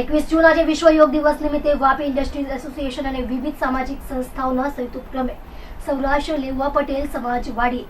એકવીસ જૂન આજે વિશ્વ યોગ દિવસ નિમિત્તે વાપી ઇન્ડસ્ટ્રીઝ એસોસિએશન અને વિવિધ સામાજિક સંસ્થાઓના સંયુક્ત ઉપક્રમે સૌરાષ્ટ્ર લેવા પટેલ સમાજવાડી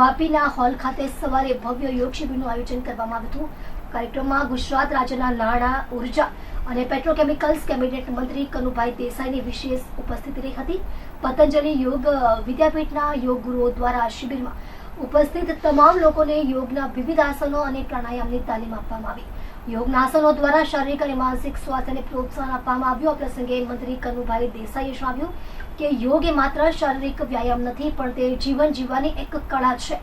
વાપીના હોલ ખાતે સવારે ભવ્ય યોગ શિબિરનું આયોજન કરવામાં આવ્યું હતું. કાર્યક્રમમાં ગુજરાત રાજ્યના નાણાં, ઊર્જા અને પેટ્રોકેમિકલ્સ કેબિનેટ મંત્રી કનુભાઈ દેસાઈની વિશેષ ઉપસ્થિતિ રહી હતી. પતંજલિ યોગ વિદ્યાપીઠના યોગ ગુરુઓ દ્વારા શિબિરમાં ઉપસ્થિત તમામ લોકોને યોગના વિવિધ આસનો અને પ્રાણાયામની તાલીમ આપવામાં આવી. યોગના આસનો દ્વારા શારીરિક અને માનસિક સ્વાસ્થ્યને પ્રોત્સાહન આપવામાં આવ્યું. આ પ્રસંગે મંત્રી કનુભાઈ દેસાઈએ જણાવ્યું કે યોગ એ માત્ર શારીરિક વ્યાયામ નથી, પણ તે જીવન જીવવાની એક કળા છે.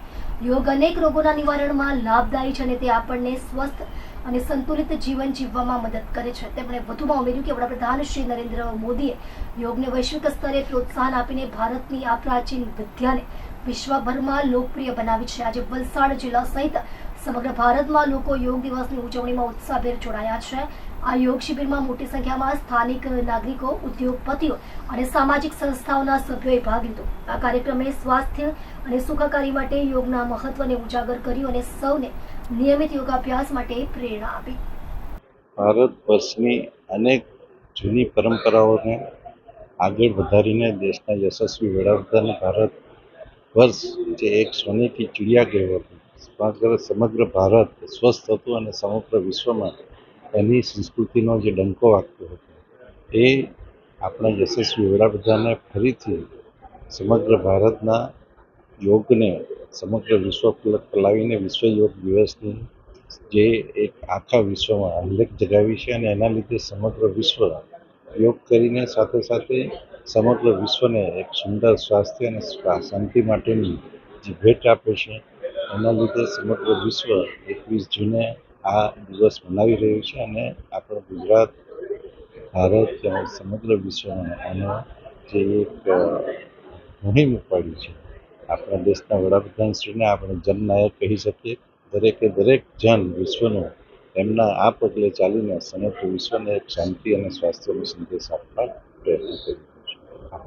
યોગ અનેક રોગોના નિવારણમાં લાભદાયી છે અને તે આપણને સ્વસ્થ અને સંતુલિત જીવન જીવવામાં મદદ કરે છે. તેમણે વધુમાં ઉમેર્યું કે વડાપ્રધાન શ્રી નરેન્દ્ર મોદીએ યોગને વૈશ્વિક સ્તરે પ્રોત્સાહન આપીને ભારતની આ પ્રાચીન વિદ્યાને વિશ્વભરમાં લોકપ્રિય બનાવી છે. આજે વલસાડ જિલ્લા સહિત સમગ્ર ભારતમાં લોકો યોગ દિવસની ઉજવણીમાં ઉત્સાહભેર જોડાયા છે. આ યોગ શિબિરમાં મોટી સંખ્યામાં સ્થાનિક નાગરિકો, ઉદ્યોગપતિઓ અને સામાજિક સંસ્થાઓના સભ્યોએ ભાગ લીધો. આ કાર્યક્રમે સ્વાસ્થ્ય અને સુખાકારી માટે યોગના મહત્વને ઉજાગર કર્યું અને સૌને નિયમિત યોગાભ્યાસ માટે પ્રેરણા આપી. ભારત વર્ષની અનેક જૂની પરંપરાઓને આગળ વધારીને દેશના યશસ્વી વડાપ્રધાન ભારત વર્ષ જે એક સોનેથી ચીડિયા ગયું હતું. સમગ્ર ભારત સ્વસ્થ હતું અને સમગ્ર વિશ્વમાં એની સંસ્કૃતિનો જે ડંકો વાગતો હતો, એ આપણા યશસ્વી વડાપ્રધાને ફરીથી સમગ્ર ભારતના યોગને, સમગ્ર વિશ્વ પલાવીને વિશ્વ યોગ દિવસની જે એક આખા વિશ્વમાં ઉલ્લેખ જગાવી છે અને એના લીધે સમગ્ર વિશ્વ યોગ કરીને સાથે સાથે સમગ્ર વિશ્વને એક સુંદર સ્વાસ્થ્ય અને શાંતિ માટેની જે ભેટ આપે છે એના લીધે સમગ્ર વિશ્વ એકવીસ જૂને આ દિવસ મનાવી રહ્યું છે અને આપણું ગુજરાત, ભારત તેમજ સમગ્ર વિશ્વમાં આનો જે એક મુહિમ ઉપાડી છે. આપણા દેશના વડાપ્રધાનશ્રીને આપણે જનનાયક કહી શકીએ. દરેકે દરેક જન વિશ્વનું એમના આ પગલે ચાલીને સમગ્ર વિશ્વને એક શાંતિ અને સ્વાસ્થ્યનો સંદેશ આપવા પ્રયત્ન કર્યો